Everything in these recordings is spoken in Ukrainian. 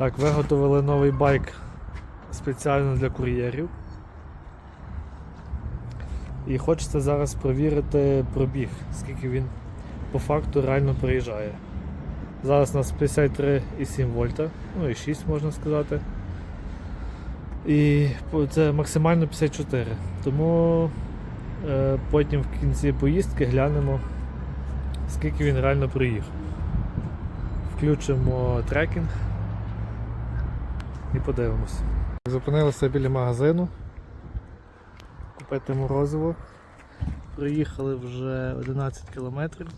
Так, виготовили новий байк спеціально для кур'єрів. І хочеться зараз провірити пробіг, скільки він по факту реально проїжджає. Зараз у нас 53,7 вольта, ну і 6 можна сказати. І це максимально 54. Тому е, потім в кінці поїздки глянемо, скільки він реально проїхав. Включимо трекінг і подивимося. Зупинилися біля магазину. Купити морозиво. Приїхали вже 11 кілометрів.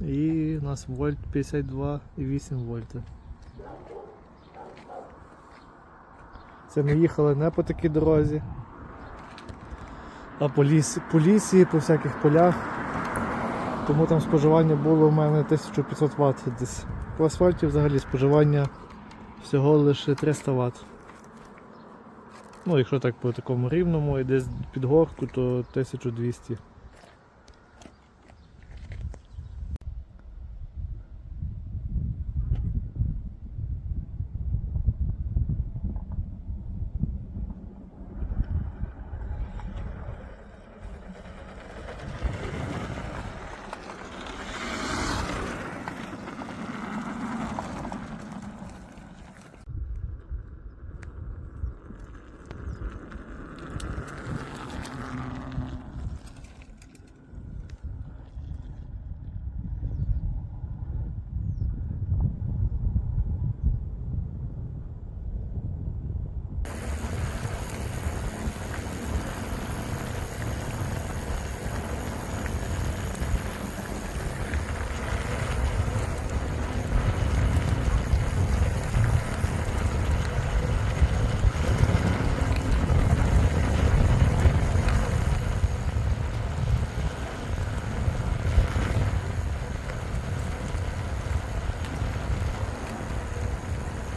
І у нас вольт 52,8 вольти. Це ми їхали не по такій дорозі, а по лісі, по лісі, по всяких полях. Тому там споживання було в мене 1500 Вт десь. По асфальті взагалі споживання всього лише 300 Вт. Ну, якщо так по такому рівному і десь під горку, то 1200.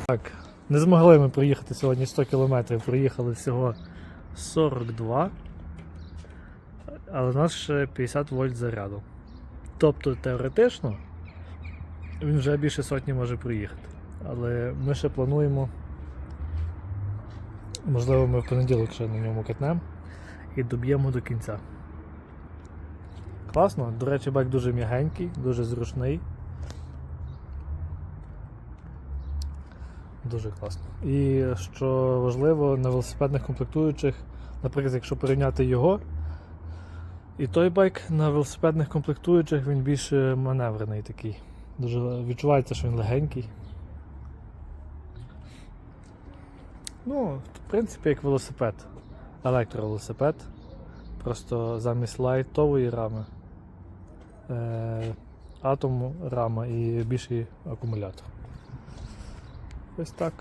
Так, не змогли ми проїхати сьогодні 100 км, проїхали всього 42, але у нас ще 50 вольт заряду. Тобто теоретично він вже більше сотні може проїхати. Але ми ще плануємо, можливо, ми в понеділок ще на ньому катнемо і доб'ємо до кінця. Класно, до речі, байк дуже м'ягенький, дуже зручний. Дуже класно. І що важливо, на велосипедних комплектуючих, наприклад, якщо порівняти його і той байк на велосипедних комплектуючих він більш маневрений такий. Дуже відчувається, що він легенький. Ну, в принципі, як велосипед. Електровелосипед. Просто замість лайтової рами. Е, атом рама і більший акумулятор. Ось так.